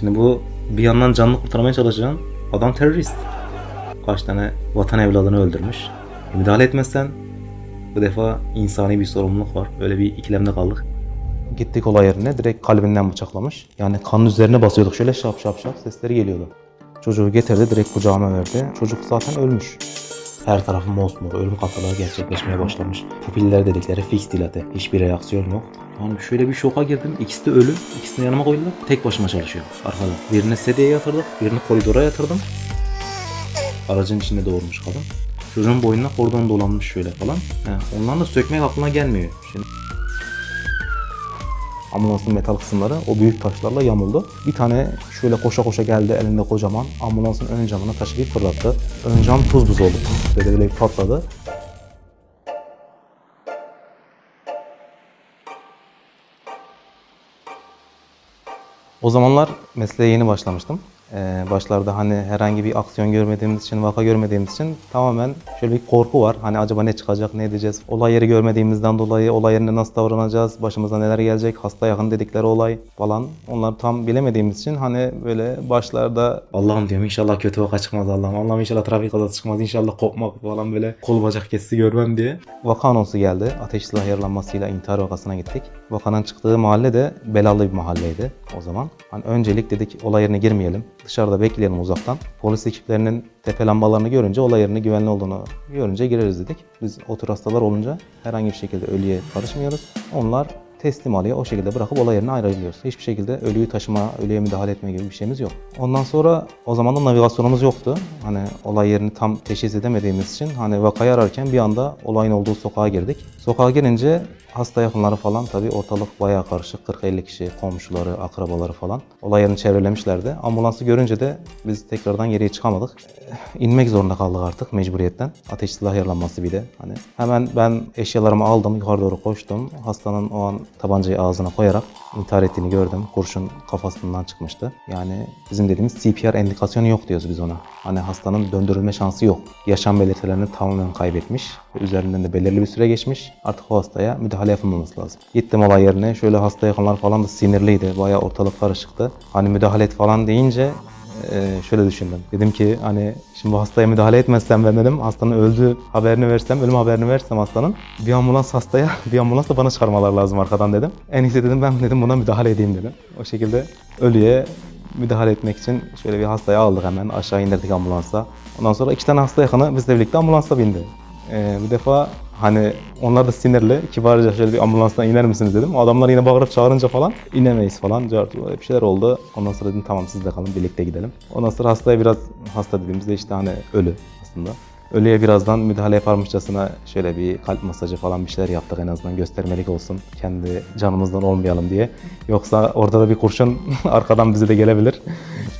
Şimdi bu bir yandan canını kurtarmaya çalışan adam terörist. Kaç tane vatan evladını öldürmüş. Müdahale etmezsen bu defa insani bir sorumluluk var. Öyle bir ikilemde kaldık. Gittik olay yerine direkt kalbinden bıçaklamış. Yani kanın üzerine basıyorduk şöyle şap şap şap sesleri geliyordu. Çocuğu getirdi direkt kucağıma verdi. Çocuk zaten ölmüş. Her tarafı mosmor, ölüm kafaları gerçekleşmeye başlamış. Pupiller dedikleri fix dilate, hiçbir reaksiyon yok. Yani şöyle bir şoka girdim. İkisi de ölü. İkisini yanıma koydular. Tek başıma çalışıyor arkada. Birini sedyeye yatırdık, birini koridora yatırdım. Aracın içinde doğurmuş kadın. Çocuğun boynuna kordon dolanmış şöyle falan. He, onların da sökmek aklına gelmiyor. Şimdi ambulansın metal kısımları o büyük taşlarla yamuldu. Bir tane şöyle koşa koşa geldi elinde kocaman ambulansın ön camına taşı bir fırlattı. Ön cam tuz buz oldu. Böyle böyle patladı. O zamanlar mesleğe yeni başlamıştım. Ee, başlarda hani herhangi bir aksiyon görmediğimiz için, vaka görmediğimiz için tamamen şöyle bir korku var. Hani acaba ne çıkacak, ne edeceğiz? Olay yeri görmediğimizden dolayı olay yerine nasıl davranacağız, başımıza neler gelecek, hasta yakın dedikleri olay falan. Onları tam bilemediğimiz için hani böyle başlarda Allah'ım diyorum inşallah kötü vaka çıkmaz Allah'ım. Allah'ım inşallah trafik kazası çıkmaz, inşallah kopmak falan böyle kol bacak kessi görmem diye. Vaka anonsu geldi. Ateş silah yaralanmasıyla intihar vakasına gittik. Vakanın çıktığı mahalle de belalı bir mahalleydi o zaman. Hani öncelik dedik olay yerine girmeyelim. Dışarıda bekleyelim uzaktan. Polis ekiplerinin tepe lambalarını görünce olay yerine güvenli olduğunu görünce gireriz dedik. Biz o hastalar olunca herhangi bir şekilde ölüye karışmıyoruz. Onlar teslim alıyor. O şekilde bırakıp olay yerine ayrılıyoruz. Hiçbir şekilde ölüyü taşıma, ölüye müdahale etme gibi bir şeyimiz yok. Ondan sonra o zaman da navigasyonumuz yoktu. Hani olay yerini tam teşhis edemediğimiz için hani vakayı ararken bir anda olayın olduğu sokağa girdik. Sokağa girince hasta yakınları falan tabii ortalık bayağı karışık. 40-50 kişi, komşuları, akrabaları falan. Olay yerini çevrelemişlerdi. Ambulansı görünce de biz tekrardan geriye çıkamadık. Eh, İnmek zorunda kaldık artık mecburiyetten. Ateş silah yaralanması bir de. Hani hemen ben eşyalarımı aldım, yukarı doğru koştum. Hastanın o an tabancayı ağzına koyarak intihar ettiğini gördüm. Kurşun kafasından çıkmıştı. Yani bizim dediğimiz CPR endikasyonu yok diyoruz biz ona. Hani hastanın döndürülme şansı yok. Yaşam belirtilerini tamamen kaybetmiş. Üzerinden de belirli bir süre geçmiş. Artık o hastaya müdahale yapılmaması lazım. Gittim olay yerine. Şöyle hasta yakınlar falan da sinirliydi. Bayağı ortalık karışıktı. Hani müdahale et falan deyince e, şöyle düşündüm. Dedim ki hani şimdi bu hastaya müdahale etmezsem ben dedim hastanın öldüğü haberini versem, ölüm haberini versem hastanın bir ambulans hastaya bir ambulans da bana çıkarmalar lazım arkadan dedim. En iyisi dedim ben dedim buna müdahale edeyim dedim. O şekilde ölüye müdahale etmek için şöyle bir hastayı aldık hemen aşağı indirdik ambulansa. Ondan sonra iki tane hasta yakını bizle birlikte ambulansa bindi. Ee, bir defa hani onlar da sinirli. Kibarca şöyle bir ambulanstan iner misiniz dedim. Adamlar yine bağırıp çağırınca falan inemeyiz falan. Bir şeyler oldu. Ondan sonra dedim tamam siz de kalın birlikte gidelim. Ondan sonra hastaya biraz hasta dediğimizde işte hani ölü aslında. Ölüye birazdan müdahale yaparmışçasına şöyle bir kalp masajı falan bir şeyler yaptık en azından göstermelik olsun. Kendi canımızdan olmayalım diye. Yoksa orada da bir kurşun arkadan bize de gelebilir.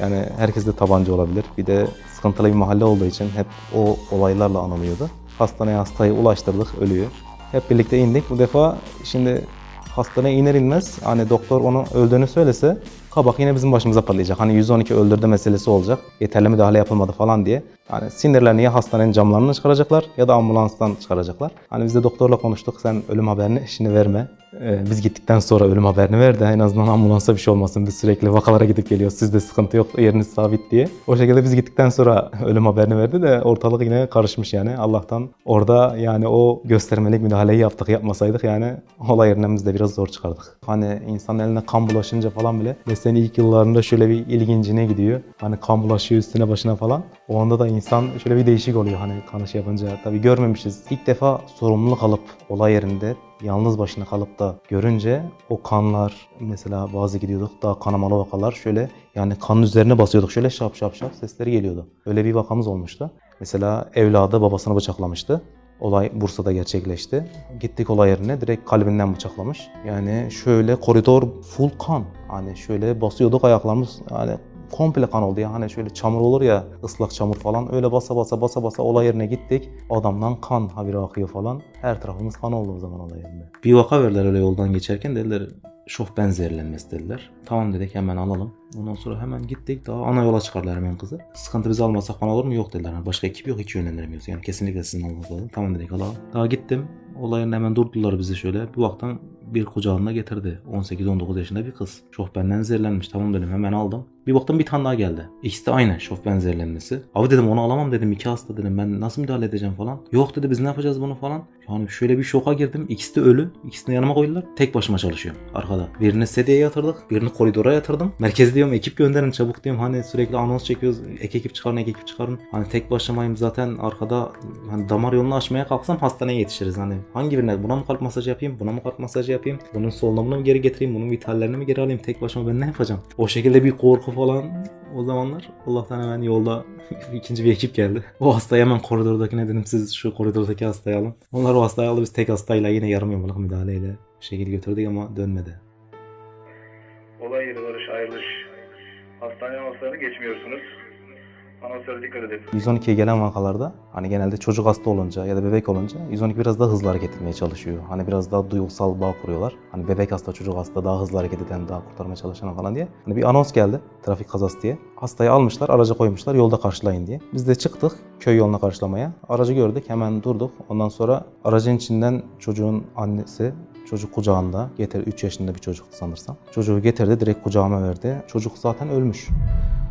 Yani herkes de tabanca olabilir. Bir de sıkıntılı bir mahalle olduğu için hep o olaylarla anılıyordu. Hastaneye hastayı ulaştırdık ölüyü. Hep birlikte indik. Bu defa şimdi hastaneye iner inmez hani doktor onu öldüğünü söylese kabak yine bizim başımıza patlayacak. Hani 112 öldürdü meselesi olacak. Yeterli müdahale yapılmadı falan diye. Yani sinirlerini ya hastanenin camlarını çıkaracaklar ya da ambulanstan çıkaracaklar. Hani biz de doktorla konuştuk. Sen ölüm haberini şimdi verme. Ee, biz gittikten sonra ölüm haberini ver de en azından ambulansa bir şey olmasın. Biz sürekli vakalara gidip geliyoruz. Sizde sıkıntı yok. Yeriniz sabit diye. O şekilde biz gittikten sonra ölüm haberini verdi de ortalık yine karışmış yani. Allah'tan orada yani o göstermelik müdahaleyi yaptık. Yapmasaydık yani olay yerinden biraz zor çıkardık. Hani insan eline kan bulaşınca falan bile mesleğin ilk yıllarında şöyle bir ilgincine gidiyor. Hani kan bulaşıyor üstüne başına falan. O anda da insan şöyle bir değişik oluyor hani kanı şey yapınca. Tabii görmemişiz. İlk defa sorumluluk alıp olay yerinde yalnız başına kalıp da görünce o kanlar mesela bazı gidiyorduk daha kanamalı vakalar şöyle yani kanın üzerine basıyorduk şöyle şap şap şap sesleri geliyordu. Öyle bir vakamız olmuştu. Mesela evladı babasını bıçaklamıştı. Olay Bursa'da gerçekleşti. Gittik olay yerine direkt kalbinden bıçaklamış. Yani şöyle koridor full kan. Hani şöyle basıyorduk ayaklarımız hani komple kan oldu ya. Hani şöyle çamur olur ya ıslak çamur falan. Öyle basa basa basa basa olay yerine gittik. Adamdan kan haberi akıyor falan. Her tarafımız kan oldu o zaman olay yerinde. Bir vaka verdiler öyle yoldan geçerken dediler şofben zehirlenmesi dediler. Tamam dedik hemen alalım. Ondan sonra hemen gittik daha ana yola çıkardılar hemen kızı. Sıkıntı biz almasak falan olur mu? Yok dediler. Yani başka ekip yok hiç yönlendiremiyoruz. Yani kesinlikle sizin olmanız lazım. Tamam dedik alalım. Daha gittim. Olayın hemen durdular bizi şöyle. Bir vaktan bir kucağında getirdi. 18-19 yaşında bir kız. Şofbenden zehirlenmiş. Tamam dedim hemen aldım. Bir baktım bir tane daha geldi. İkisi de aynı şof benzerlenmesi. Abi dedim onu alamam dedim. iki hasta dedim. Ben nasıl müdahale edeceğim falan. Yok dedi biz ne yapacağız bunu falan. Yani şöyle bir şoka girdim. İkisi de ölü. İkisini yanıma koydular. Tek başıma çalışıyorum arkada. Birini sedyeye yatırdık. Birini koridora yatırdım. Merkez diyorum ekip gönderin çabuk diyorum. Hani sürekli anons çekiyoruz. Ek ekip çıkarın ek ekip çıkarın. Hani tek başımayım zaten arkada hani damar yolunu açmaya kalksam hastaneye yetişiriz. Hani hangi birine buna mı kalp masajı yapayım? Buna mı kalp masajı yapayım? Bunun solunumunu mu geri getireyim? Bunun vitallerini mi geri alayım? Tek başıma ben ne yapacağım? O şekilde bir korku falan o zamanlar Allah'tan hemen yolda ikinci bir ekip geldi. O hastayı hemen koridordakine dedim siz şu koridordaki hastayı alın. Onlar o hastayı aldı biz tek hastayla yine yarım yamalak müdahaleyle bir şekilde götürdük ama dönmedi. Olay yeri varış ayrılış. Hastane anonslarını geçmiyorsunuz. Anonslara dikkat edin. 112'ye gelen vakalarda hani genelde çocuk hasta olunca ya da bebek olunca 112 biraz daha hızlı hareket etmeye çalışıyor. Hani biraz daha duygusal bağ kuruyorlar. Hani bebek hasta, çocuk hasta daha hızlı hareket eden, daha kurtarmaya çalışan falan diye. Hani bir anons geldi trafik kazası diye. Hastayı almışlar, araca koymuşlar yolda karşılayın diye. Biz de çıktık köy yoluna karşılamaya. Aracı gördük hemen durduk. Ondan sonra aracın içinden çocuğun annesi Çocuk kucağında getir 3 yaşında bir çocuktu sanırsam. Çocuğu getirdi direkt kucağıma verdi. Çocuk zaten ölmüş.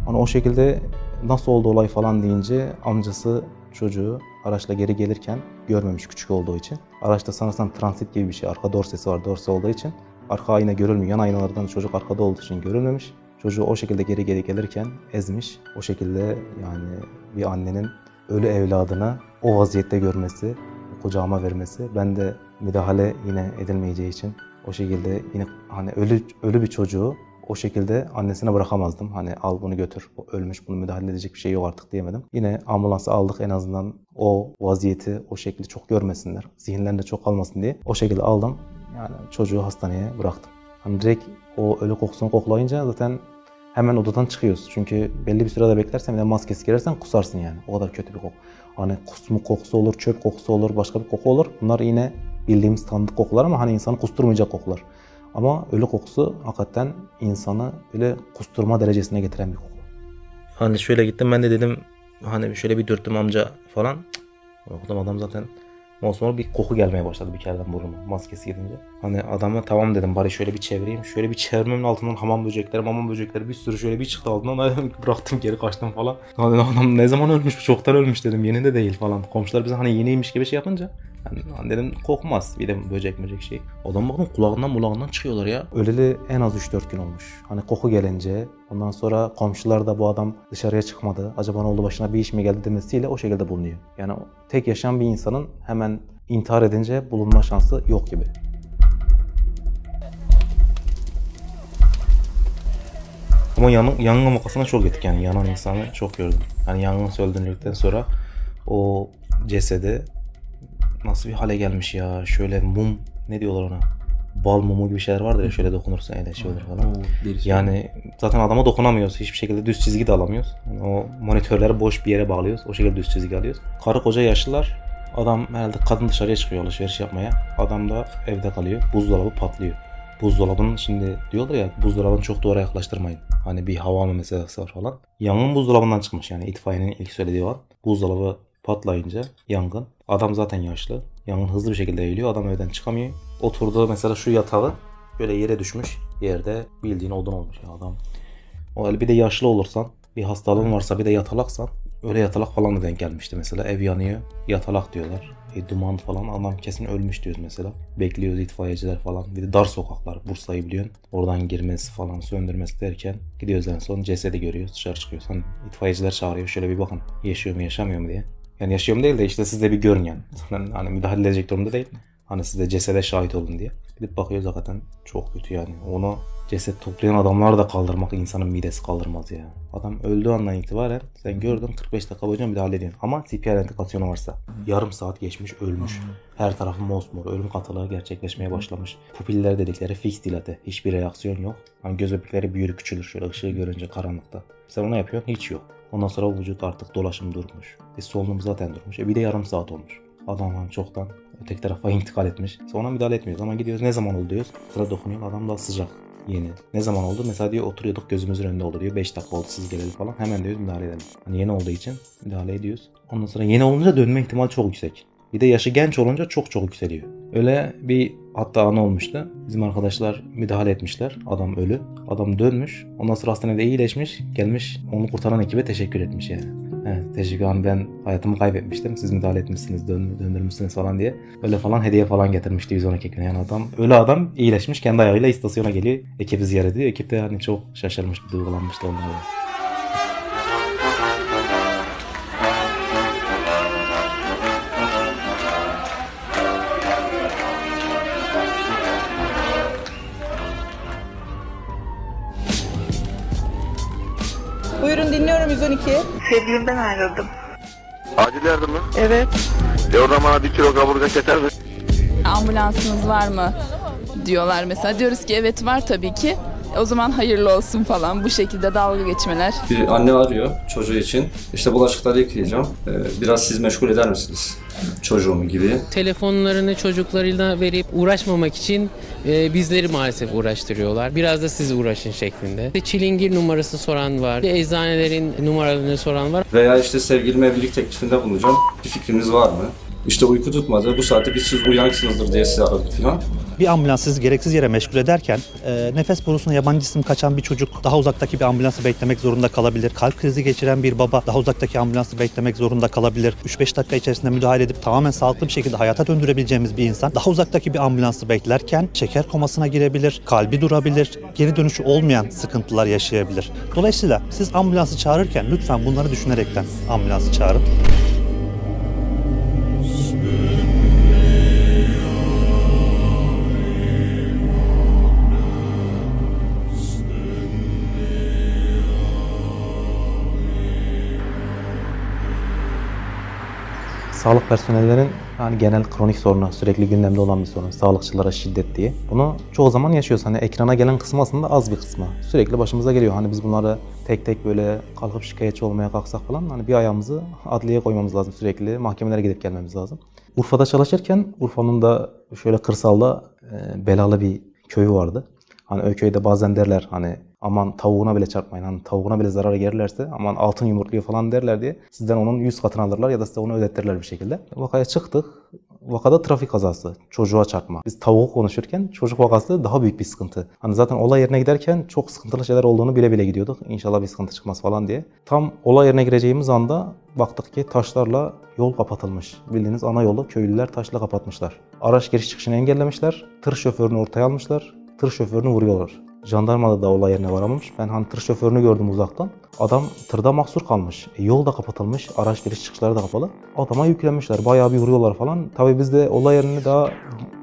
Hani o şekilde nasıl oldu olay falan deyince amcası çocuğu araçla geri gelirken görmemiş küçük olduğu için. Araçta sanırsam transit gibi bir şey. Arka dorsesi var dorse olduğu için. Arka ayna görülmüyor. Yan aynalardan çocuk arkada olduğu için görülmemiş. Çocuğu o şekilde geri geri gelirken ezmiş. O şekilde yani bir annenin ölü evladını o vaziyette görmesi, kucağıma vermesi. Ben de müdahale yine edilmeyeceği için o şekilde yine hani ölü ölü bir çocuğu o şekilde annesine bırakamazdım. Hani al bunu götür. O ölmüş bunu müdahale edecek bir şey yok artık diyemedim. Yine ambulansa aldık en azından o vaziyeti o şekilde çok görmesinler. Zihinlerinde çok kalmasın diye. O şekilde aldım. Yani çocuğu hastaneye bıraktım. Hani direkt o ölü kokusunu koklayınca zaten hemen odadan çıkıyoruz. Çünkü belli bir sürede beklersen bir de maskesi girersen kusarsın yani. O kadar kötü bir koku. Hani kusmuk kokusu olur, çöp kokusu olur, başka bir koku olur. Bunlar yine bildiğimiz tanıdık kokular ama hani insanı kusturmayacak kokular. Ama ölü kokusu hakikaten insanı böyle kusturma derecesine getiren bir koku. Hani şöyle gittim ben de dedim hani şöyle bir dürttüm amca falan. Baktım adam zaten mosmor bir koku gelmeye başladı bir kereden burnuma maskesi gidince. Hani adama tamam dedim bari şöyle bir çevireyim. Şöyle bir çevirmemin altından hamam böcekleri hamam böcekleri bir sürü şöyle bir çıktı altından. Bıraktım geri kaçtım falan. Hani adam ne zaman ölmüş çoktan ölmüş dedim yeni de değil falan. Komşular bize hani yeniymiş gibi şey yapınca. Yani dedim kokmaz bir de böcek böcek şey. Adam bakın kulağından mulağından çıkıyorlar ya. Öleli en az 3-4 gün olmuş. Hani koku gelince ondan sonra komşular da bu adam dışarıya çıkmadı. Acaba ne oldu başına bir iş mi geldi demesiyle o şekilde bulunuyor. Yani tek yaşayan bir insanın hemen intihar edince bulunma şansı yok gibi. Ama yanın, yangın vakasına çok gittik yani yanan insanı çok gördüm. Yani yangın söndürüldükten sonra o cesedi nasıl bir hale gelmiş ya. Şöyle mum ne diyorlar ona? Bal mumu gibi şeyler vardır ya şöyle dokunursun ele şey olur falan. Yani zaten adama dokunamıyoruz. Hiçbir şekilde düz çizgi de alamıyoruz. Yani o monitörleri boş bir yere bağlıyoruz. O şekilde düz çizgi alıyoruz. Karı koca yaşlılar. Adam herhalde kadın dışarıya çıkıyor alışveriş yapmaya. Adam da evde kalıyor. Buzdolabı patlıyor. Buzdolabının şimdi diyorlar ya buzdolabını çok duvara yaklaştırmayın. Hani bir hava alma meselesi var falan. Yangın buzdolabından çıkmış yani itfaiyenin ilk söylediği var. Buzdolabı patlayınca yangın. Adam zaten yaşlı. Yangın hızlı bir şekilde yayılıyor. Adam evden çıkamıyor. Oturduğu mesela şu yatağı böyle yere düşmüş. Yerde bildiğin odun olmuş ya adam. O bir de yaşlı olursan, bir hastalığın varsa bir de yatalaksan öyle yatalak falan da denk gelmişti mesela. Ev yanıyor, yatalak diyorlar. E, duman falan adam kesin ölmüş diyoruz mesela. Bekliyoruz itfaiyeciler falan. Bir de dar sokaklar Bursa'yı biliyorsun. Oradan girmesi falan söndürmesi derken gidiyoruz en son cesedi görüyoruz dışarı çıkıyoruz. Hani itfaiyeciler çağırıyor şöyle bir bakın yaşıyor mu yaşamıyor mu diye. Yani yaşıyor mu değil de işte siz de bir görün yani. Hani müdahale edecek durumda değil. Hani siz de cesede şahit olun diye. Gidip bakıyoruz hakikaten çok kötü yani. Onu ceset toplayan adamlar da kaldırmak insanın midesi kaldırmaz ya. Adam öldüğü andan itibaren sen gördün 45 dakika boyunca müdahale ediyorsun. Ama CPR endikasyonu varsa. Yarım saat geçmiş ölmüş. Her tarafı mosmor. Ölüm katılığı gerçekleşmeye başlamış. Pupiller dedikleri fix dilate. Hiçbir reaksiyon yok. Hani göz bebekleri büyür küçülür şöyle ışığı görünce karanlıkta. Sen onu yapıyorsun hiç yok. Ondan sonra vücut artık dolaşım durmuş. E solunum zaten durmuş. E bir de yarım saat olmuş. Adam hani çoktan öteki tarafa intikal etmiş. Sonra müdahale etmiyoruz ama gidiyoruz ne zaman oldu diyoruz. Sıra dokunuyor adam da sıcak yeni. Ne zaman oldu? Mesela diyor oturuyorduk gözümüzün önünde oldu diyor. 5 dakika oldu siz geleli falan. Hemen diyoruz müdahale edelim. Hani yeni olduğu için müdahale ediyoruz. Ondan sonra yeni olunca dönme ihtimali çok yüksek. Bir de yaşı genç olunca çok çok yükseliyor. Öyle bir hatta an olmuştu. Bizim arkadaşlar müdahale etmişler. Adam ölü. Adam dönmüş. Ondan sonra hastanede iyileşmiş. Gelmiş onu kurtaran ekibe teşekkür etmiş yani. Evet teşekkür ederim ben hayatımı kaybetmiştim. Siz müdahale etmişsiniz, dön, döndürmüşsünüz falan diye. Böyle falan hediye falan getirmişti 112 ekibine. Yani adam ölü adam iyileşmiş kendi ayağıyla istasyona geliyor. Ekibi ziyaret ediyor. Ekip de hani çok şaşırmış, duygulanmıştı onlarla. 12. Sevgilimden ayrıldım. Acil yardım mı? Evet. E oradan bana bir kilo kaburga keser mi? Ambulansınız var mı? Diyorlar mesela. Diyoruz ki evet var tabii ki. O zaman hayırlı olsun falan bu şekilde dalga geçmeler. Bir anne arıyor çocuğu için. İşte bulaşıkları yıkayacağım. Ee, Biraz siz meşgul eder misiniz? Çocuğumu gibi. telefonlarını çocuklarıyla verip uğraşmamak için e, bizleri maalesef uğraştırıyorlar. Biraz da siz uğraşın şeklinde. İşte Çilingir numarası soran var. Eczanelerin numaralarını soran var. Veya işte sevgilime evlilik teklifinde bulunacağım. Bir fikriniz var mı? İşte uyku tutmadı. Bu saatte biz siz uyanıksınızdır diye sizi aradık falan. Bir ambulans sizi gereksiz yere meşgul ederken e, nefes borusuna yabancı cisim kaçan bir çocuk daha uzaktaki bir ambulansı beklemek zorunda kalabilir. Kalp krizi geçiren bir baba daha uzaktaki ambulansı beklemek zorunda kalabilir. 3-5 dakika içerisinde müdahale edip tamamen sağlıklı bir şekilde hayata döndürebileceğimiz bir insan daha uzaktaki bir ambulansı beklerken şeker komasına girebilir, kalbi durabilir, geri dönüşü olmayan sıkıntılar yaşayabilir. Dolayısıyla siz ambulansı çağırırken lütfen bunları düşünerekten ambulansı çağırın. Sağlık personellerin yani genel kronik sorunu, sürekli gündemde olan bir sorun. Sağlıkçılara şiddet diye. Bunu çoğu zaman yaşıyoruz. Hani ekrana gelen kısmı aslında az bir kısmı. Sürekli başımıza geliyor. Hani biz bunları tek tek böyle kalkıp şikayetçi olmaya kalksak falan hani bir ayağımızı adliyeye koymamız lazım sürekli. Mahkemelere gidip gelmemiz lazım. Urfa'da çalışırken Urfa'nın da şöyle kırsalda e, belalı bir köyü vardı. Hani o köyde bazen derler hani aman tavuğuna bile çarpmayın. Hani tavuğuna bile zarar gelirlerse aman altın yumurtluyor falan derler diye sizden onun 100 katını alırlar ya da size onu ödettirirler bir şekilde. Vakaya çıktık. Vakada trafik kazası, çocuğa çarpma. Biz tavuğu konuşurken çocuk vakası daha büyük bir sıkıntı. Hani zaten olay yerine giderken çok sıkıntılı şeyler olduğunu bile bile gidiyorduk. İnşallah bir sıkıntı çıkmaz falan diye. Tam olay yerine gireceğimiz anda baktık ki taşlarla yol kapatılmış. Bildiğiniz ana yolu köylüler taşla kapatmışlar. Araç giriş çıkışını engellemişler. Tır şoförünü ortaya almışlar. Tır şoförünü vuruyorlar. Jandarma da olay yerine varamamış. Ben hani tır şoförünü gördüm uzaktan. Adam tırda mahsur kalmış. E, yol da kapatılmış. Araç giriş çıkışları da kapalı. Adama yüklenmişler. Bayağı bir vuruyorlar falan. Tabii biz de olay yerine daha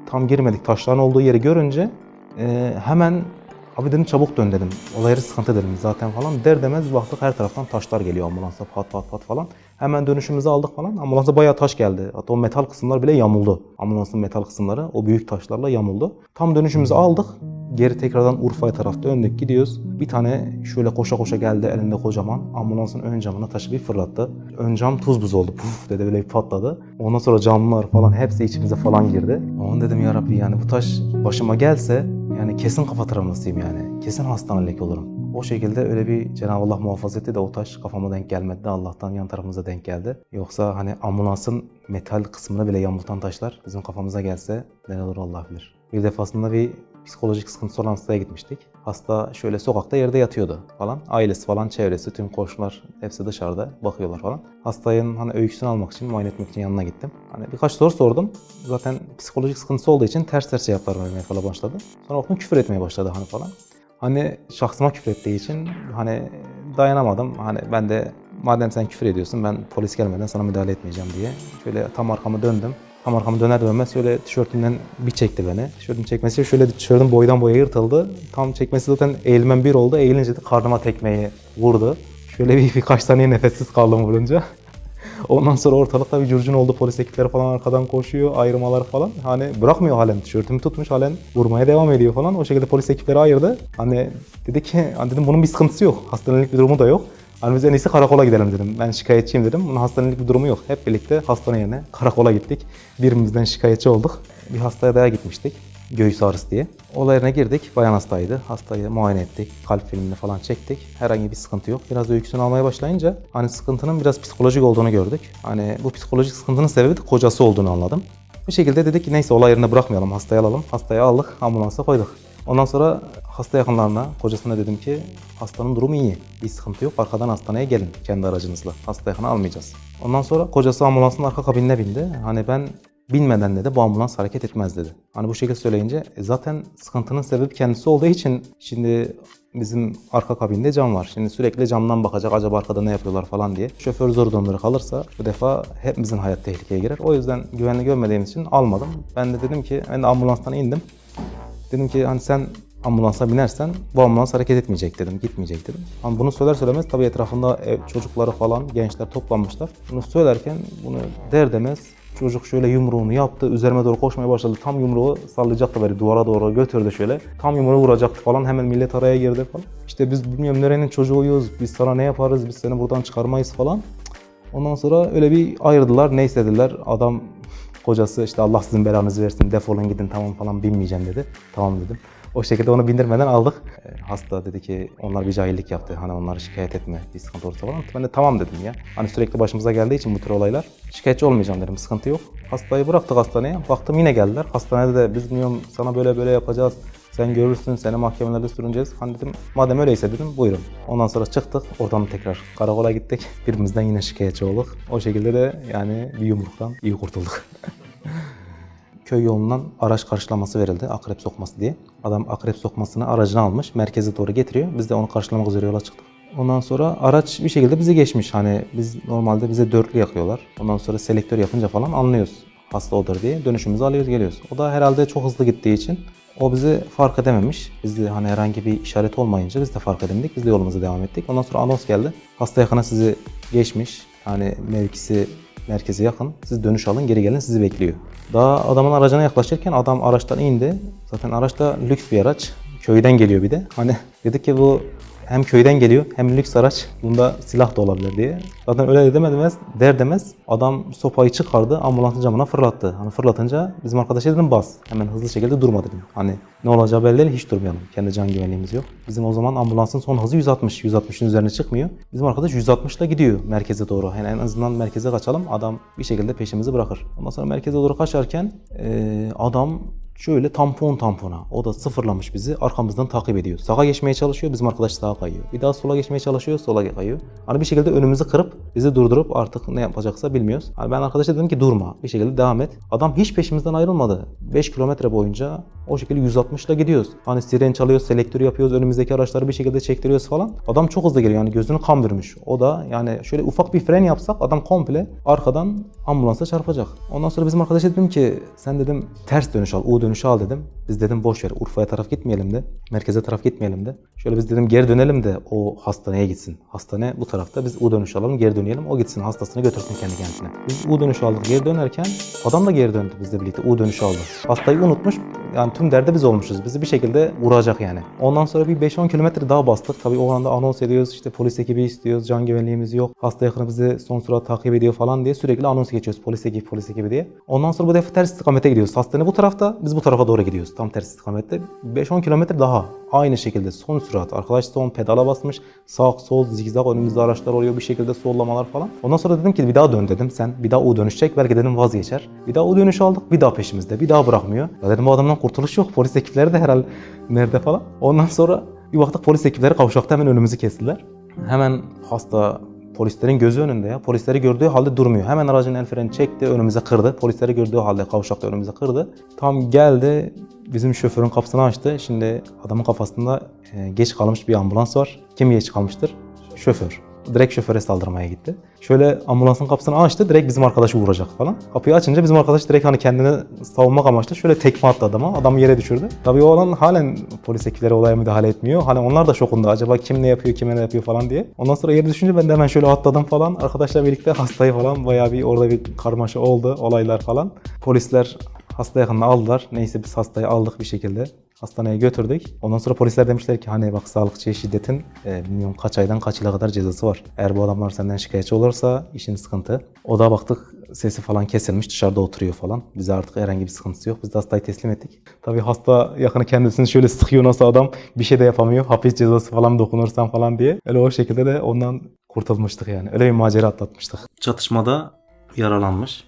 tam girmedik. Taşların olduğu yeri görünce e, hemen abi dedim çabuk dön dedim. Olay yeri sıkıntı dedim zaten falan. Der demez baktık her taraftan taşlar geliyor ambulansa pat pat pat falan. Hemen dönüşümüzü aldık falan. Ambulansa bayağı taş geldi. Hatta o metal kısımlar bile yamuldu. Ambulansın metal kısımları o büyük taşlarla yamuldu. Tam dönüşümüzü aldık. Geri tekrardan Urfa'ya taraf döndük gidiyoruz. Bir tane şöyle koşa koşa geldi elinde kocaman. Ambulansın ön camına taşı bir fırlattı. Ön cam tuz buz oldu. Puf dedi böyle bir patladı. Ondan sonra camlar falan hepsi içimize falan girdi. Aman dedim ya Rabbi yani bu taş başıma gelse yani kesin kafa travmasıyım yani. Kesin hastanelik olurum. O şekilde öyle bir Cenab-ı Allah muhafaza etti de o taş kafama denk gelmedi Allah'tan yan tarafımıza denk geldi. Yoksa hani ambulansın metal kısmını bile yamultan taşlar bizim kafamıza gelse neler olur Allah bilir. Bir defasında bir psikolojik sıkıntısı olan hastaya gitmiştik. Hasta şöyle sokakta yerde yatıyordu falan. Ailesi falan, çevresi, tüm komşular hepsi dışarıda bakıyorlar falan. Hastanın hani öyküsünü almak için, muayene etmek için yanına gittim. Hani birkaç soru sordum. Zaten psikolojik sıkıntısı olduğu için ters ters cevaplar vermeye falan başladı. Sonra baktım küfür etmeye başladı hani falan. Hani şahsıma küfür ettiği için hani dayanamadım. Hani ben de madem sen küfür ediyorsun ben polis gelmeden sana müdahale etmeyeceğim diye. Şöyle tam arkamı döndüm. Tam arkamı döner dönmez şöyle tişörtümden bir çekti beni. Tişörtüm çekmesi şöyle tişörtüm boydan boya yırtıldı. Tam çekmesi zaten eğilmem bir oldu. Eğilince de karnıma tekmeyi vurdu. Şöyle bir birkaç saniye nefessiz kaldım vurunca. Ondan sonra ortalıkta bir curcun oldu. Polis ekipleri falan arkadan koşuyor. Ayrımalar falan. Hani bırakmıyor halen. Tişörtümü tutmuş halen vurmaya devam ediyor falan. O şekilde polis ekipleri ayırdı. Hani dedi ki hani dedim bunun bir sıkıntısı yok. Hastanelik bir durumu da yok. Hani biz en iyisi karakola gidelim dedim. Ben şikayetçiyim dedim. Bunun hastanelik bir durumu yok. Hep birlikte hastane yerine karakola gittik. Birimizden şikayetçi olduk. Bir hastaya daha gitmiştik. Göğüs ağrısı diye. Olay yerine girdik. Bayan hastaydı. Hastayı muayene ettik. Kalp filmini falan çektik. Herhangi bir sıkıntı yok. Biraz öyküsünü almaya başlayınca hani sıkıntının biraz psikolojik olduğunu gördük. Hani bu psikolojik sıkıntının sebebi de kocası olduğunu anladım. Bir şekilde dedik ki neyse olay yerine bırakmayalım. Hastayı alalım. Hastayı aldık. Ambulansa koyduk. Ondan sonra hasta yakınlarına, kocasına dedim ki hastanın durumu iyi. Bir sıkıntı yok. Arkadan hastaneye gelin kendi aracınızla. Hasta yakını almayacağız. Ondan sonra kocası ambulansın arka kabinine bindi. Hani ben bilmeden dedi bu ambulans hareket etmez dedi. Hani bu şekilde söyleyince e, zaten sıkıntının sebebi kendisi olduğu için şimdi bizim arka kabinde cam var. Şimdi sürekli camdan bakacak acaba arkada ne yapıyorlar falan diye. Şoför zor durumda kalırsa bu defa hepimizin hayat tehlikeye girer. O yüzden güvenli görmediğimiz için almadım. Ben de dedim ki ben de ambulanstan indim. Dedim ki hani sen ambulansa binersen bu ambulans hareket etmeyecek dedim, gitmeyecek dedim. Ama bunu söyler söylemez tabii etrafında ev, çocukları falan gençler toplanmışlar. Bunu söylerken bunu der demez çocuk şöyle yumruğunu yaptı, üzerime doğru koşmaya başladı. Tam yumruğu sallayacaktı böyle duvara doğru götürdü şöyle. Tam yumruğu vuracaktı falan hemen millet araya girdi falan. İşte biz bilmiyorum nerenin çocuğuyuz, biz sana ne yaparız, biz seni buradan çıkarmayız falan. Ondan sonra öyle bir ayırdılar, neyse dediler. Adam kocası işte Allah sizin belanızı versin defolun gidin tamam falan binmeyeceğim dedi. Tamam dedim. O şekilde onu bindirmeden aldık. E, Hasta dedi ki onlar bir cahillik yaptı. Hani onları şikayet etme bir sıkıntı olursa falan. Ben de tamam dedim ya. Hani sürekli başımıza geldiği için bu tür olaylar. Şikayetçi olmayacağım dedim sıkıntı yok. Hastayı bıraktık hastaneye. Baktım yine geldiler. Hastanede de biz bilmiyorum sana böyle böyle yapacağız. Sen görürsün, seni mahkemelerde sürüneceğiz. Hani dedim, madem öyleyse dedim, buyurun. Ondan sonra çıktık, oradan tekrar karakola gittik. Birbirimizden yine şikayetçi olduk. O şekilde de yani bir yumruktan iyi kurtulduk. köy yolundan araç karşılaması verildi akrep sokması diye. Adam akrep sokmasını aracına almış, merkeze doğru getiriyor. Biz de onu karşılamak üzere yola çıktık. Ondan sonra araç bir şekilde bizi geçmiş. Hani biz normalde bize dörtlü yakıyorlar. Ondan sonra selektör yapınca falan anlıyoruz hasta odur diye. Dönüşümüzü alıyoruz geliyoruz. O da herhalde çok hızlı gittiği için o bizi fark edememiş. Biz de hani herhangi bir işaret olmayınca biz de fark edemedik. Biz de yolumuza devam ettik. Ondan sonra anons geldi. Hasta yakına sizi geçmiş. Yani mevkisi merkeze yakın. Siz dönüş alın geri gelin sizi bekliyor. Daha adamın aracına yaklaşırken adam araçtan indi. Zaten araç da lüks bir araç. Köyden geliyor bir de. Hani dedik ki bu hem köyden geliyor hem lüks araç. Bunda silah da olabilir diye. Zaten öyle de demez, der demez adam sopayı çıkardı ambulansın camına fırlattı. Hani fırlatınca bizim arkadaşa dedim bas. Hemen hızlı şekilde durma dedim. Hani ne olacağı belli değil hiç durmayalım. Kendi can güvenliğimiz yok. Bizim o zaman ambulansın son hızı 160. 160'ın üzerine çıkmıyor. Bizim arkadaş 160 ile gidiyor merkeze doğru. Yani en azından merkeze kaçalım. Adam bir şekilde peşimizi bırakır. Ondan sonra merkeze doğru kaçarken eee, adam Şöyle tampon tampona. O da sıfırlamış bizi. Arkamızdan takip ediyor. Sağa geçmeye çalışıyor. Bizim arkadaş sağa kayıyor. Bir daha sola geçmeye çalışıyor. Sola kayıyor. Hani bir şekilde önümüzü kırıp bizi durdurup artık ne yapacaksa bilmiyoruz. Hani ben arkadaşa dedim ki durma. Bir şekilde devam et. Adam hiç peşimizden ayrılmadı. 5 kilometre boyunca o şekilde 160 ile gidiyoruz. Hani siren çalıyoruz, selektör yapıyoruz, önümüzdeki araçları bir şekilde çektiriyoruz falan. Adam çok hızlı geliyor yani gözünü kan bürümüş. O da yani şöyle ufak bir fren yapsak adam komple arkadan ambulansa çarpacak. Ondan sonra bizim arkadaşa dedim ki sen dedim ters dönüş al, U dönüşü al dedim. Biz dedim boş ver Urfa'ya taraf gitmeyelim de, merkeze taraf gitmeyelim de. Şöyle biz dedim geri dönelim de o hastaneye gitsin. Hastane bu tarafta biz U dönüşü alalım geri dönelim. O gitsin hastasını götürsün kendi kendine. Biz U dönüşü aldık geri dönerken adam da geri döndü bizle birlikte U dönüşü aldı. Hastayı unutmuş yani tüm derde biz olmuşuz. Bizi bir şekilde vuracak yani. Ondan sonra bir 5-10 kilometre daha bastık. Tabii o anda anons ediyoruz. işte polis ekibi istiyoruz. Can güvenliğimiz yok. Hasta yakını bizi son sürat takip ediyor falan diye sürekli anons geçiyoruz. Polis ekibi, polis ekibi diye. Ondan sonra bu defa ters istikamete gidiyoruz. Hastane bu tarafta, biz bu tarafa doğru gidiyoruz. Tam ters istikamette. 5-10 kilometre daha. Aynı şekilde son sürat. Arkadaş son pedala basmış. Sağ, sol, zigzag önümüzde araçlar oluyor. Bir şekilde sollamalar falan. Ondan sonra dedim ki bir daha dön dedim. Sen bir daha U dönüş çek. Belki dedim vazgeçer. Bir daha U dönüş aldık. Bir daha peşimizde. Bir daha bırakmıyor. Ya dedim bu adamdan kurtuluş yok. Polis ekipleri de herhalde nerede falan. Ondan sonra bir baktık polis ekipleri kavşakta hemen önümüzü kestiler. Hemen hasta polislerin gözü önünde ya. Polisleri gördüğü halde durmuyor. Hemen aracın el freni çekti, önümüze kırdı. Polisleri gördüğü halde kavşakta önümüze kırdı. Tam geldi, bizim şoförün kapısını açtı. Şimdi adamın kafasında e, geç kalmış bir ambulans var. Kim geç kalmıştır? Şoför. Direkt şoföre saldırmaya gitti. Şöyle ambulansın kapısını açtı, direkt bizim arkadaşı vuracak falan. Kapıyı açınca bizim arkadaş direkt hani kendini savunmak amaçlı şöyle tekme attı adama. Adamı yere düşürdü. Tabii o alan halen polis ekipleri olaya müdahale etmiyor. Hani onlar da şokunda. Acaba kim ne yapıyor, kime ne yapıyor falan diye. Ondan sonra yere düşünce ben de hemen şöyle atladım falan. Arkadaşlar birlikte hastayı falan bayağı bir orada bir karmaşa oldu. Olaylar falan. Polisler hasta yakınını aldılar. Neyse biz hastayı aldık bir şekilde. Hastaneye götürdük. Ondan sonra polisler demişler ki hani bak sağlıkçıya şiddetin e, bilmiyorum kaç aydan kaç yıla kadar cezası var. Eğer bu adamlar senden şikayetçi olursa işin sıkıntı. O da baktık sesi falan kesilmiş dışarıda oturuyor falan. Bize artık herhangi bir sıkıntısı yok. Biz de hastayı teslim ettik. Tabii hasta yakını kendisini şöyle sıkıyor nasıl adam bir şey de yapamıyor. Hapis cezası falan dokunursan falan diye. Öyle o şekilde de ondan kurtulmuştuk yani. Öyle bir macera atlatmıştık. Çatışmada yaralanmış,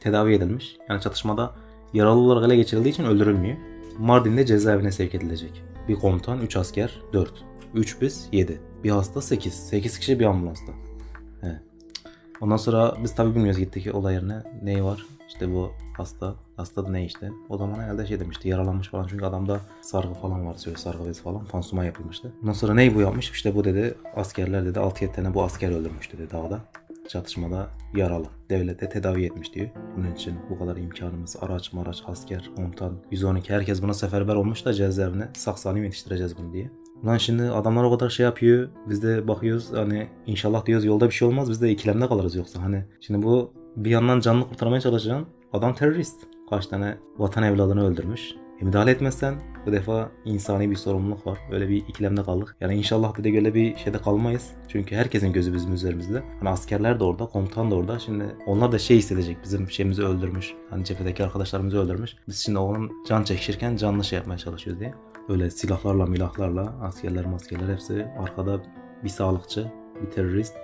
tedavi edilmiş. Yani çatışmada yaralı olarak ele geçirildiği için öldürülmüyor. Mardin'de cezaevine sevk edilecek. Bir komutan, 3 asker, 4. 3 biz, 7. Bir hasta 8. 8 kişi bir ambulansta. He. Ondan sonra biz tabii bilmiyoruz gittik olay yerine. Neyi var? İşte bu hasta. Hasta da ne işte? O zaman herhalde şey demişti yaralanmış falan çünkü adamda sargı falan var şöyle sargı bezi falan pansuman yapılmıştı. Ondan sonra neyi bu yapmış? İşte bu dedi askerler dedi 6-7 tane bu asker öldürmüş dedi dağda. Çatışmada yaralı. Devlete tedavi etmiş diyor. Bunun için bu kadar imkanımız, araç maraç, asker, komutan, 112 herkes buna seferber olmuş da cezaevine sağ salim yetiştireceğiz bunu diye. Lan şimdi adamlar o kadar şey yapıyor. Biz de bakıyoruz hani inşallah diyoruz yolda bir şey olmaz. Biz de ikilemde kalırız yoksa hani. Şimdi bu bir yandan canını kurtarmaya çalışan adam terörist. Kaç tane vatan evladını öldürmüş. Müdahale etmezsen bu defa insani bir sorumluluk var. Böyle bir ikilemde kaldık. Yani inşallah bir de böyle bir şeyde kalmayız. Çünkü herkesin gözü bizim üzerimizde. Hani askerler de orada, komutan da orada. Şimdi onlar da şey hissedecek. Bizim şeyimizi öldürmüş. Hani cephedeki arkadaşlarımızı öldürmüş. Biz şimdi onun can çekişirken canlı şey yapmaya çalışıyoruz diye. Öyle silahlarla milahlarla askerler maskerler hepsi arkada bir sağlıkçı, bir terörist,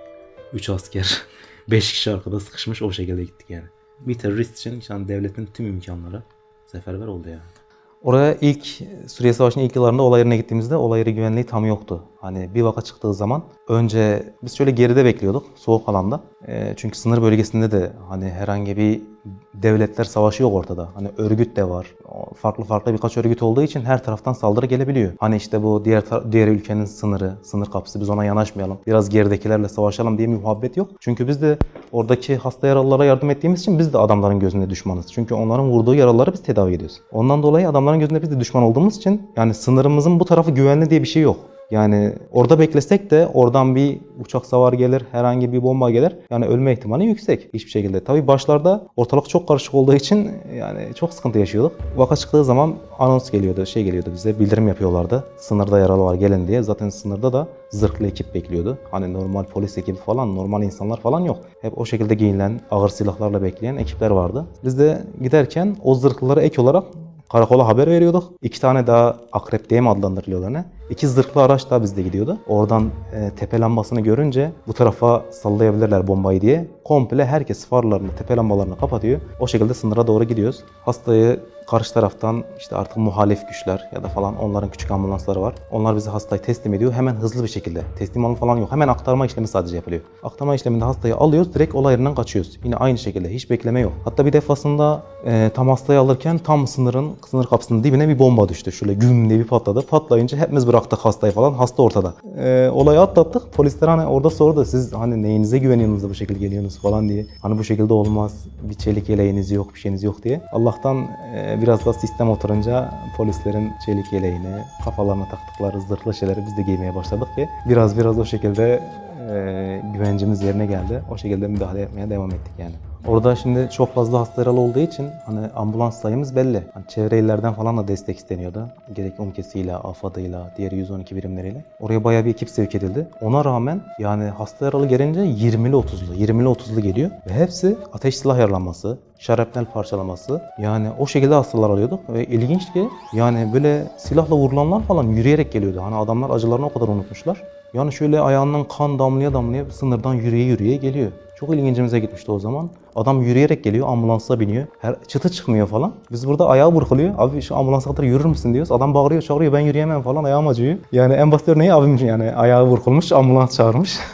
3 asker, 5 kişi arkada sıkışmış o şekilde gittik yani. Bir terörist için yani devletin tüm imkanları seferber oldu yani. Oraya ilk Suriye Savaşı'nın ilk yıllarında olay yerine gittiğimizde olay yeri güvenliği tam yoktu. Hani bir vaka çıktığı zaman önce biz şöyle geride bekliyorduk soğuk alanda. Ee, çünkü sınır bölgesinde de hani herhangi bir devletler savaşı yok ortada. Hani örgüt de var. Farklı farklı birkaç örgüt olduğu için her taraftan saldırı gelebiliyor. Hani işte bu diğer diğer ülkenin sınırı, sınır kapısı biz ona yanaşmayalım. Biraz geridekilerle savaşalım diye bir muhabbet yok. Çünkü biz de oradaki hasta yaralılara yardım ettiğimiz için biz de adamların gözünde düşmanız. Çünkü onların vurduğu yaralıları biz tedavi ediyoruz. Ondan dolayı adamların gözünde biz de düşman olduğumuz için yani sınırımızın bu tarafı güvenli diye bir şey yok. Yani orada beklesek de oradan bir uçak savar gelir, herhangi bir bomba gelir. Yani ölme ihtimali yüksek hiçbir şekilde. Tabii başlarda ortalık çok karışık olduğu için yani çok sıkıntı yaşıyorduk. Vaka çıktığı zaman anons geliyordu, şey geliyordu bize, bildirim yapıyorlardı. Sınırda yaralı var gelin diye. Zaten sınırda da zırhlı ekip bekliyordu. Hani normal polis ekibi falan, normal insanlar falan yok. Hep o şekilde giyinilen, ağır silahlarla bekleyen ekipler vardı. Biz de giderken o zırhlılara ek olarak Karakola haber veriyorduk. İki tane daha akrep diye mi adlandırılıyorlar ne? İki zırhlı araç daha bizde gidiyordu. Oradan e, tepe lambasını görünce bu tarafa sallayabilirler bombayı diye komple herkes farlarını, tepe lambalarını kapatıyor. O şekilde sınıra doğru gidiyoruz. Hastayı karşı taraftan işte artık muhalif güçler ya da falan onların küçük ambulansları var. Onlar bize hastayı teslim ediyor. Hemen hızlı bir şekilde. Teslim alın falan yok. Hemen aktarma işlemi sadece yapılıyor. Aktarma işleminde hastayı alıyoruz. Direkt olay yerinden kaçıyoruz. Yine aynı şekilde. Hiç bekleme yok. Hatta bir defasında e, tam hastayı alırken tam sınırın sınır kapısının dibine bir bomba düştü. Şöyle güm diye bir patladı. Patlayınca hepimiz bıraktık hastayı falan. Hasta ortada. E, olayı atlattık. Polisler hani orada sordu. Siz hani neyinize güveniyorsunuz da bu şekilde geliyorsunuz falan diye. Hani bu şekilde olmaz. Bir çelik yeleğiniz yok, bir şeyiniz yok diye. Allah'tan e, biraz da sistem oturunca polislerin çelik yeleğini, kafalarına taktıkları zırhlı şeyleri biz de giymeye başladık ki biraz biraz o şekilde e, güvencimiz yerine geldi. O şekilde müdahale etmeye devam ettik yani. Orada şimdi çok fazla hasta yaralı olduğu için hani ambulans sayımız belli. Hani çevre illerden falan da destek isteniyordu. Gerek UMKES'iyle, AFAD'ıyla, diğer 112 birimleriyle. Oraya bayağı bir ekip sevk edildi. Ona rağmen yani hasta yaralı gelince 20'li 30'lu, 20'li 30'lu geliyor. Ve hepsi ateş silah yaralanması, şarapnel parçalaması. Yani o şekilde hastalar alıyorduk. Ve ilginç ki yani böyle silahla vurulanlar falan yürüyerek geliyordu. Hani adamlar acılarını o kadar unutmuşlar. Yani şöyle ayağından kan damlaya damlaya sınırdan yürüye yürüye geliyor. Çok ilgincimize gitmişti o zaman. Adam yürüyerek geliyor, ambulansa biniyor. Her çıtı çıkmıyor falan. Biz burada ayağı burkuluyor. Abi şu ambulansa kadar yürür müsün diyoruz. Adam bağırıyor, çağırıyor. Ben yürüyemem falan. Ayağım acıyor. Yani en basit örneği abim yani ayağı burkulmuş, ambulans çağırmış.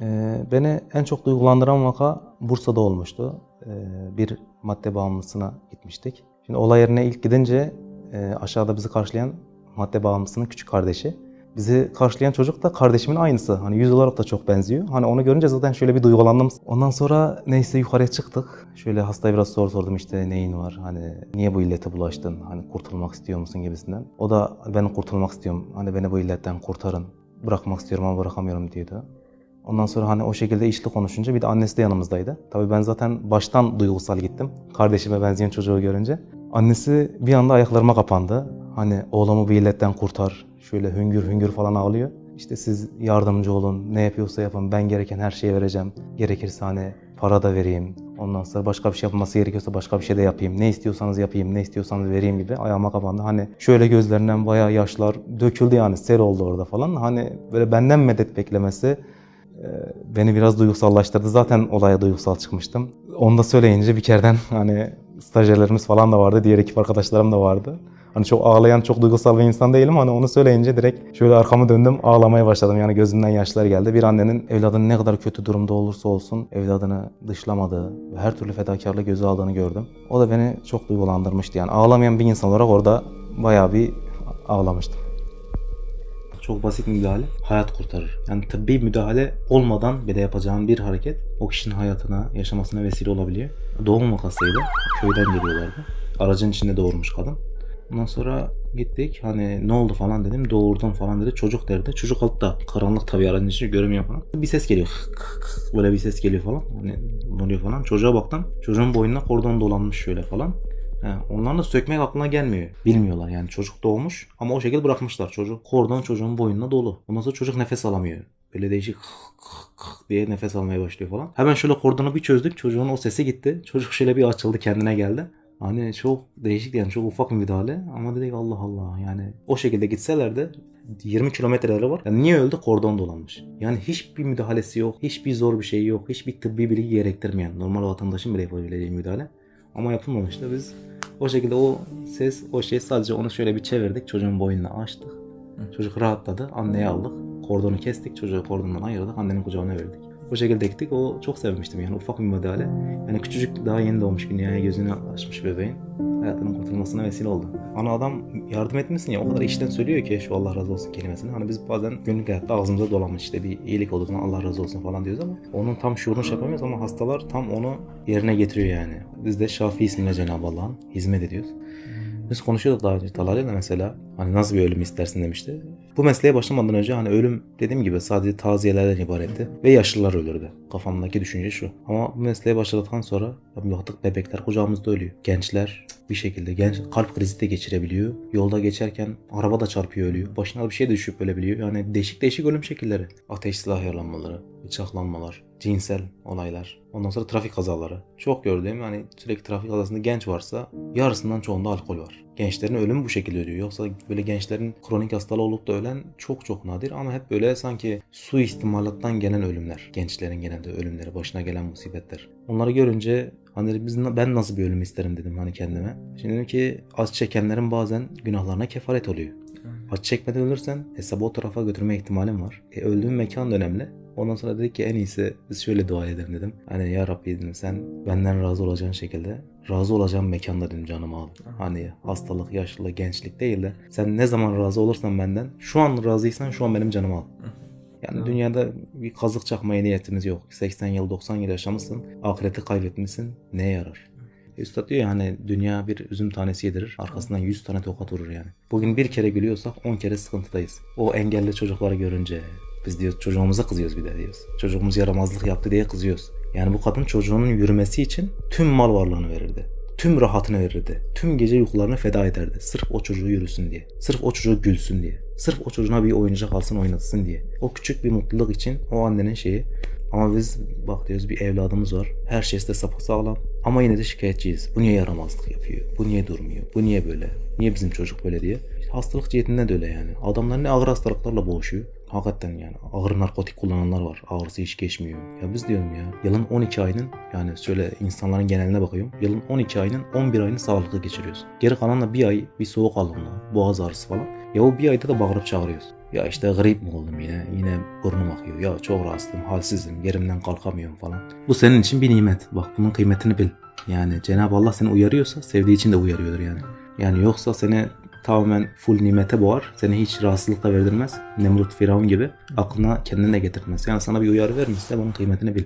Ee, beni en çok duygulandıran vaka Bursa'da olmuştu. Ee, bir madde bağımlısına gitmiştik. Şimdi olay yerine ilk gidince e, aşağıda bizi karşılayan madde bağımlısının küçük kardeşi. Bizi karşılayan çocuk da kardeşimin aynısı. Hani yüz olarak da çok benziyor. Hani onu görünce zaten şöyle bir duygulandım. Ondan sonra neyse yukarıya çıktık. Şöyle hastaya biraz soru sordum işte neyin var? Hani niye bu illete bulaştın? Hani kurtulmak istiyor musun gibisinden. O da ben kurtulmak istiyorum. Hani beni bu illetten kurtarın. Bırakmak istiyorum ama bırakamıyorum diyordu. Ondan sonra hani o şekilde içli konuşunca bir de annesi de yanımızdaydı. Tabii ben zaten baştan duygusal gittim. Kardeşime benzeyen çocuğu görünce. Annesi bir anda ayaklarıma kapandı. Hani oğlumu bir illetten kurtar. Şöyle hüngür hüngür falan ağlıyor. İşte siz yardımcı olun. Ne yapıyorsa yapın. Ben gereken her şeyi vereceğim. Gerekirse hani para da vereyim. Ondan sonra başka bir şey yapılması gerekiyorsa başka bir şey de yapayım. Ne istiyorsanız yapayım, ne istiyorsanız vereyim gibi ayağıma kapandı. Hani şöyle gözlerinden bayağı yaşlar döküldü yani sel oldu orada falan. Hani böyle benden medet beklemesi e, beni biraz duygusallaştırdı. Zaten olaya duygusal çıkmıştım. Onu da söyleyince bir kereden hani stajyerlerimiz falan da vardı. Diğer ekip arkadaşlarım da vardı. Hani çok ağlayan, çok duygusal bir insan değilim. Hani onu söyleyince direkt şöyle arkamı döndüm, ağlamaya başladım. Yani gözümden yaşlar geldi. Bir annenin evladının ne kadar kötü durumda olursa olsun evladını dışlamadığı ve her türlü fedakarlığı göze aldığını gördüm. O da beni çok duygulandırmıştı. Yani ağlamayan bir insan olarak orada bayağı bir ağlamıştım. Çok basit müdahale hayat kurtarır. Yani tıbbi müdahale olmadan bile yapacağın bir hareket o kişinin hayatına, yaşamasına vesile olabiliyor. Doğum vakasıydı. Köyden geliyorlardı. Aracın içinde doğurmuş kadın. Ondan sonra gittik hani ne oldu falan dedim doğurdum falan dedi çocuk derdi çocuk altta karanlık tabii aracın içinde göremiyor falan bir ses geliyor böyle bir ses geliyor falan hani ne oluyor falan çocuğa baktım çocuğun boynuna kordon dolanmış şöyle falan He, onların da sökmek aklına gelmiyor. Bilmiyorlar yani çocuk doğmuş ama o şekilde bırakmışlar çocuk. Kordon çocuğun boynuna dolu. Ondan sonra çocuk nefes alamıyor. Böyle değişik diye nefes almaya başlıyor falan. Hemen şöyle kordonu bir çözdük. Çocuğun o sesi gitti. Çocuk şöyle bir açıldı kendine geldi. Hani çok değişik yani çok ufak müdahale ama dedik Allah Allah yani o şekilde gitselerdi 20 kilometreleri var. Yani niye öldü? Kordon dolanmış. Yani hiçbir müdahalesi yok, hiçbir zor bir şey yok, hiçbir tıbbi bilgi gerektirmeyen normal vatandaşın bile yapabileceği müdahale. Ama yapılmamıştı biz. O şekilde o ses, o şey sadece onu şöyle bir çevirdik. Çocuğun boynunu açtık. Çocuk rahatladı. Anneyi aldık. Kordonu kestik. Çocuğu kordondan ayırdık. Annenin kucağına verdik. O şekilde gittik. O çok sevmiştim yani ufak bir müdahale. Yani küçücük daha yeni doğmuş dünyaya gözünü açmış bebeğin. Hayatının kurtulmasına vesile oldu. Ana adam yardım etmesin ya o kadar işten söylüyor ki şu Allah razı olsun kelimesini. Hani biz bazen günlük hayatta ağzımıza dolanmış işte bir iyilik olduğu zaman Allah razı olsun falan diyoruz ama onun tam şuurunu şey yapamıyoruz ama hastalar tam onu yerine getiriyor yani. Biz de Şafi ismiyle Cenab-ı Allah'ın hizmet ediyoruz. Biz konuşuyorduk daha önce Talha ile mesela hani nasıl bir ölüm istersin demişti. Bu mesleğe başlamadan önce hani ölüm dediğim gibi sadece taziyelerden ibaretti ve yaşlılar ölürdü. Kafamdaki düşünce şu. Ama bu mesleğe başladıktan sonra baktık bebekler kucağımızda ölüyor. Gençler bir şekilde genç kalp krizi de geçirebiliyor. Yolda geçerken araba da çarpıyor ölüyor. Başına bir şey de düşüp ölebiliyor. Yani değişik değişik ölüm şekilleri. Ateş silah yaralanmaları, bıçaklanmalar, cinsel olaylar. Ondan sonra trafik kazaları. Çok gördüğüm yani sürekli trafik kazasında genç varsa yarısından çoğunda alkol var. Gençlerin ölümü bu şekilde ölüyor. Yoksa böyle gençlerin kronik hastalığı olup da ölen çok çok nadir ama hep böyle sanki su istimalattan gelen ölümler. Gençlerin genelde ölümleri, başına gelen musibetler. Onları görünce hani biz ben nasıl bir ölüm isterim dedim hani kendime. Şimdi dedim ki az çekenlerin bazen günahlarına kefaret oluyor. Acı çekmeden ölürsen hesabı o tarafa götürme ihtimalim var. E, öldüğün mekan da önemli. Ondan sonra dedik ki en iyisi biz şöyle dua edelim dedim. Hani ya Rabbi dedim sen benden razı olacağın şekilde razı olacağım mekanda dedim canımı al. Hani hastalık, yaşlılık, gençlik değil de sen ne zaman razı olursan benden şu an razıysan şu an benim canımı al. Yani dünyada bir kazık çakmaya niyetimiz yok. 80 yıl 90 yıl yaşamışsın. Ahireti kaybetmişsin. Neye yarar? Üstad diyor ya hani dünya bir üzüm tanesi yedirir. Arkasından 100 tane tokat vurur yani. Bugün bir kere gülüyorsak 10 kere sıkıntıdayız. O engelli çocukları görünce biz diyor çocuğumuza kızıyoruz bir de diyoruz. Çocuğumuz yaramazlık yaptı diye kızıyoruz. Yani bu kadın çocuğunun yürümesi için tüm mal varlığını verirdi. Tüm rahatını verirdi. Tüm gece uykularını feda ederdi. Sırf o çocuğu yürüsün diye. Sırf o çocuğu gülsün diye. Sırf o çocuğuna bir oyuncak alsın oynatsın diye. O küçük bir mutluluk için o annenin şeyi. Ama biz bak diyoruz bir evladımız var. Her şeysi de sapasağlam. Ama yine de şikayetçiyiz. Bu niye yaramazlık yapıyor? Bu niye durmuyor? Bu niye böyle? Niye bizim çocuk böyle diye. Hastalık cihetinden de öyle yani. Adamlar ne ağır hastalıklarla boğuşuyor. Hakikaten yani ağır narkotik kullananlar var. Ağrısı hiç geçmiyor. Ya biz diyorum ya yılın 12 ayının yani şöyle insanların geneline bakıyorum. Yılın 12 ayının 11 ayını sağlıklı geçiriyoruz. Geri kalanla bir ay bir soğuk algınlığı, boğaz ağrısı falan. Ya o bir ayda da bağırıp çağırıyoruz. Ya işte grip mi oldum yine? Yine burnum akıyor. Ya çok rahatsızım, halsizim, yerimden kalkamıyorum falan. Bu senin için bir nimet. Bak bunun kıymetini bil. Yani Cenab-ı Allah seni uyarıyorsa sevdiği için de uyarıyordur yani. Yani yoksa seni tamamen full nimete boğar. Seni hiç rahatsızlık da verdirmez. Nemrut Firavun gibi aklına kendine de getirtmez. Yani sana bir uyarı vermişse bunun kıymetini bil.